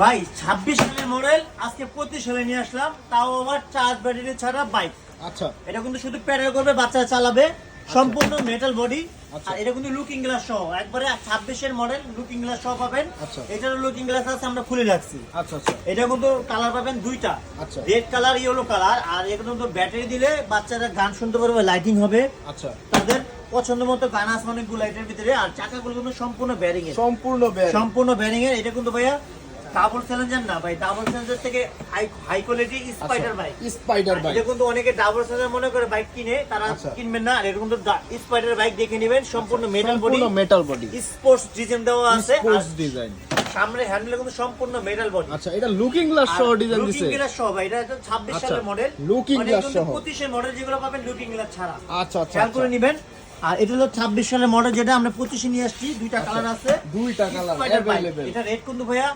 ভাই ছাব্বিশ সালের মডেল আজকে পঁচিশ সালে নিয়ে আসলাম তাও আবার চার্জ ব্যাটারি ছাড়া বাইক আচ্ছা। এটা কিন্তু শুধু প্যাডেল করবে বাচ্চারা চালাবে সম্পূর্ণ মেটাল বডি আচ্ছা। আর এটা কিন্তু লুকিং গ্লাস সহ। একবারে ছাব্বিশের মডেল লুকিং গ্লাস সহ পাবেন। আচ্ছা। এটারও লুকিং গ্লাস আছে আমরা খুলে রাখছি। আচ্ছা আচ্ছা। এটা কিন্তু কালার পাবেন দুইটা। আচ্ছা। রেড কালার ইয়েলো কালার আর এটা কিন্তু ব্যাটারি দিলে বাচ্চারা গান শুনতে পারবে লাইটিং হবে। আচ্ছা। তাদের পছন্দ মতো গান আসবে অনেকগুলো লাইটের ভিতরে। আর চাকাগুলো কিন্তু সম্পূর্ণ ব্যারিং এর। সম্পূর্ণ সম্পূর্ণ ব্যারিং এর। এটা কিন্তু ভাইয়া ডাবল চ্যালেঞ্জার না ভাই ডাবল চ্যালেঞ্জার থেকে high high quality spider bike spider bike এটা কিন্তু অনেকে ডাবল চ্যালেঞ্জার মনে করে বাইক কিনে তারা আচ্ছা। কিনবেন না আর এটা কিন্তু স্পাইডার বাইক দেখে নেবেন সম্পূর্ণ মেটাল বডি সম্পূর্ণ মেটাল বডি স্পোর্টস ডিজাইন দেওয়া আছে স্পোর্টস ডিজাইন সামনে হ্যান্ডেল কিন্তু সম্পূর্ণ মেটাল বডি আচ্ছা এটা লুকিং গ্লাস সহ ডিজাইন দিছে। লুকিং গ্লাস সহ ভাই এটা হচ্ছে 26 আচ্ছা, সালের মডেল looking glass সহ। 25 এর মডেল যেগুলো পাবেন লুকিং গ্লাস ছাড়া। আচ্ছা আচ্ছা খেয়াল করে আচ্ছা। নেবেন আর এটা হলো ছাব্বিশ সালের মডেল যেটা আমরা পঁচিশে নিয়ে আসছি। দুইটা আচ্ছা, কালার আছে। দুইটা কালার এটা রেট কিন্তু ভাইয়া।